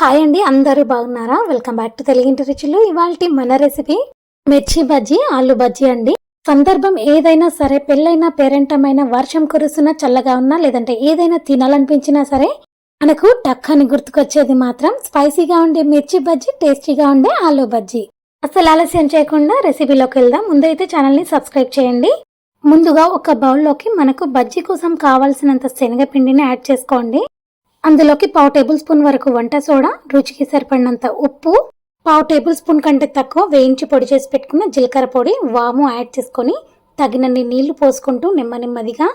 Hi అండి అందరూ బాగున్నారా? వెల్కమ్ బ్యాక్ టు తెలుగింటి రుచులు ఇవాళ మన రెసిపీ మిర్చి బజ్జీ ఆలు బజ్జీ అండి. సందర్భం ఏదైనా సరే పెళ్ళైనా పేరెంటమైన వర్షం కురుస్తున్నా చల్లగా ఉన్నా లేదంటే ఏదైనా తినాలనిపించినా సరే మనకు టక్కని గుర్తుకొచ్చేది మాత్రం స్పైసీగా ఉండే మిర్చి బజ్జీ టేస్టీగా ఉండే ఆలు బజ్జీ. అసలు ఆలస్యం చేయకుండా రెసిపీలోకి వెళ్దాం. ముందైతే ఛానల్ని సబ్స్క్రైబ్ చేయండి. ముందుగా ఒక బౌల్లోకి మనకు బజ్జీ కోసం కావాల్సినంత శనగపిండిని యాడ్ చేసుకోండి. అందులోకి పావు టేబుల్ స్పూన్ వరకు వంట సోడా రుచికి సరిపడినంత ఉప్పు పావు టేబుల్ స్పూన్ కంటే తక్కువ వేయించి పొడి చేసి పెట్టుకున్న జీలకర్ర పొడి వాము యాడ్ చేసుకొని తగినన్ని నీళ్ళు పోసుకుంటూ నెమ్మ నెమ్మదిగా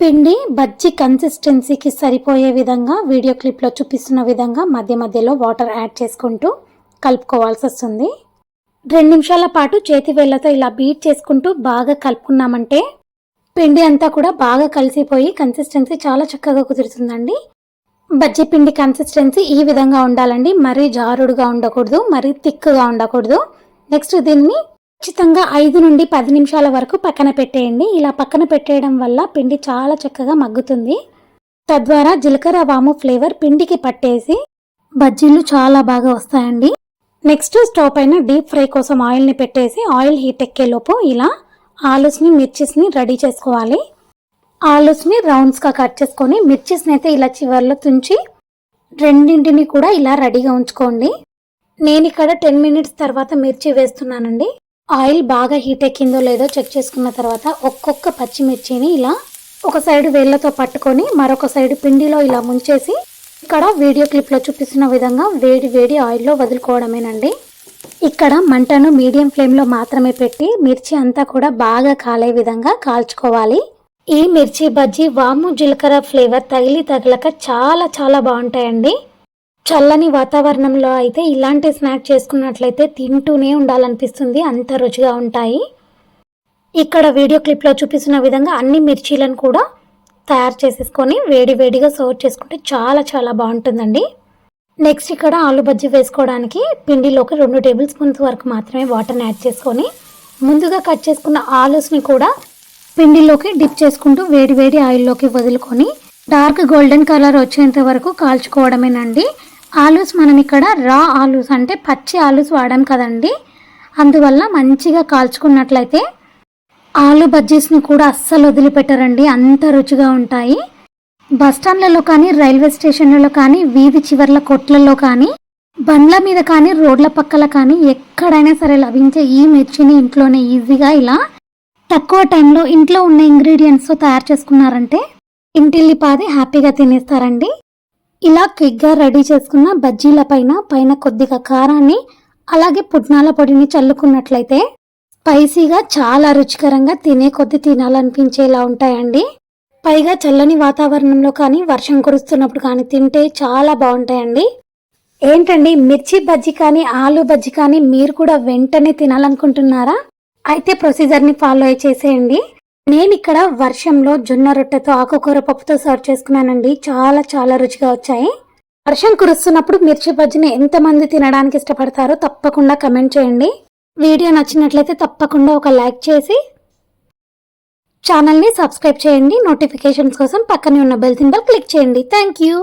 పిండి బజ్జి కన్సిస్టెన్సీకి సరిపోయే విధంగా వీడియో క్లిప్లో చూపిస్తున్న విధంగా మధ్య మధ్యలో వాటర్ యాడ్ చేసుకుంటూ కలుపుకోవాల్సి వస్తుంది. రెండు నిమిషాల పాటు చేతి వేళ్ళతో ఇలా బీట్ చేసుకుంటూ బాగా కలుపుకున్నామంటే పిండి అంతా కూడా బాగా కలిసిపోయి కన్సిస్టెన్సీ చాలా చక్కగా కుదురుతుందండి. బజ్జీ పిండి కన్సిస్టెన్సీ ఈ విధంగా ఉండాలండి. మరీ జారుడుగా ఉండకూడదు మరీ థిక్గా ఉండకూడదు. నెక్స్ట్ దీన్ని ఖచ్చితంగా ఐదు నుండి పది నిమిషాల వరకు పక్కన పెట్టేయండి. ఇలా పక్కన పెట్టేయడం వల్ల పిండి చాలా చక్కగా మగ్గుతుంది. తద్వారా జీలకర్ర వాము ఫ్లేవర్ పిండికి పట్టేసి బజ్జీలు చాలా బాగా వస్తాయండి. నెక్స్ట్ స్టవ్ పైన డీప్ ఫ్రై కోసం ఆయిల్ని పెట్టేసి ఆయిల్ హీట్ ఎక్కేలోపు ఇలా ఆలూస్ని మిర్చిస్ని రెడీ చేసుకోవాలి. ఆలూస్ని రౌండ్స్గా కట్ చేసుకొని మిర్చిస్ని అయితే ఇలా చివర్లో తుంచి రెండింటిని కూడా ఇలా రెడీగా ఉంచుకోండి. నేను ఇక్కడ టెన్ మినిట్స్ తర్వాత మిర్చి వేస్తున్నానండి. ఆయిల్ బాగా హీట్ ఎక్కిందో లేదో చెక్ చేసుకున్న తర్వాత ఒక్కొక్క పచ్చిమిర్చిని ఇలా ఒక సైడ్ వేళ్ళతో పట్టుకొని మరొక సైడ్ పిండిలో ఇలా ముంచేసి ఇక్కడ వీడియో క్లిప్లో చూపిస్తున్న విధంగా వేడి వేడి ఆయిల్లో వదులుకోవడమేనండి. ఇక్కడ మంటను మీడియం ఫ్లేమ్లో మాత్రమే పెట్టి మిర్చి అంతా కూడా బాగా కాలే విధంగా కాల్చుకోవాలి. ఈ మిర్చి బజ్జీ వాము జీలకర్ర ఫ్లేవర్ తగిలి తగలక చాలా చాలా బాగుంటాయండి. చల్లని వాతావరణంలో అయితే ఇలాంటి స్నాక్ చేసుకున్నట్లయితే తింటూనే ఉండాలనిపిస్తుంది. అంత రుచిగా ఉంటాయి. ఇక్కడ వీడియో క్లిప్లో చూపిస్తున్న విధంగా అన్ని మిర్చీలను కూడా తయారు చేసేసుకొని వేడి వేడిగా సర్వ్ చేసుకుంటే చాలా చాలా బాగుంటుందండి. నెక్స్ట్ ఇక్కడ ఆలు బజ్జీ వేసుకోవడానికి పిండిలోకి రెండు టేబుల్ స్పూన్స్ వరకు మాత్రమే వాటర్ని యాడ్ చేసుకొని ముందుగా కట్ చేసుకున్న ఆలూస్ని కూడా పిండిలోకి డిప్ చేసుకుంటూ వేడి వేడి ఆయిల్లోకి వదులుకొని డార్క్ గోల్డెన్ కలర్ వచ్చేంత వరకు కాల్చుకోవడమేనండి. ఆలూస్ మనం ఇక్కడ రా ఆలూస్ అంటే పచ్చి ఆలూస్ వాడాం కదండి. అందువల్ల మంచిగా కాల్చుకున్నట్లయితే ఆలు బజ్జీస్ని కూడా అస్సలు వదిలిపెట్టరండి. అంత రుచిగా ఉంటాయి. బస్టాండ్లలో కానీ రైల్వే స్టేషన్లలో కానీ వీధి చివర్ల కొట్లలో కానీ బండ్ల మీద కానీ రోడ్ల పక్కల కానీ ఎక్కడైనా సరే లభించే ఈ మిర్చిని ఇంట్లోనే ఈజీగా ఇలా తక్కువ టైంలో ఇంట్లో ఉన్న ఇంగ్రీడియంట్స్తో తయారు చేసుకున్నారంటే ఇంటిల్లిపాది హ్యాపీగా తినేస్తారండి. ఇలా క్విక్గా రెడీ చేసుకున్న బజ్జీల పైన పైన కొద్దిగా కారాన్ని అలాగే పుట్నాల పొడిని చల్లుకున్నట్లయితే స్పైసీగా చాలా రుచికరంగా తినే కొద్ది తినాలనిపించేలా ఉంటాయండి. పైగా చల్లని వాతావరణంలో కానీ వర్షం కురుస్తున్నప్పుడు కానీ తింటే చాలా బాగుంటాయండి. ఏంటండి మిర్చి బజ్జీ కానీ ఆలు బజ్జీ కానీ మీరు కూడా వెంటనే తినాలనుకుంటున్నారా? అయితే ప్రొసీజర్ని ఫాలో చేసేయండి. నేను ఇక్కడ వర్షంలో జొన్న రొట్టెతో ఆకుకూర పప్పుతో సర్వ్ చేసుకున్నానండి. చాలా చాలా రుచిగా వచ్చాయి. వర్షం కురుస్తున్నప్పుడు మిర్చి బజ్జిని ఎంతమంది తినడానికి ఇష్టపడతారో తప్పకుండా కమెంట్ చేయండి. వీడియో నచ్చినట్లయితే తప్పకుండా ఒక లైక్ చేసి ఛానల్ని సబ్స్క్రైబ్ చేయండి. నోటిఫికేషన్స్ కోసం పక్కనే ఉన్న బెల్ సింబల్ క్లిక్ చేయండి. Thank you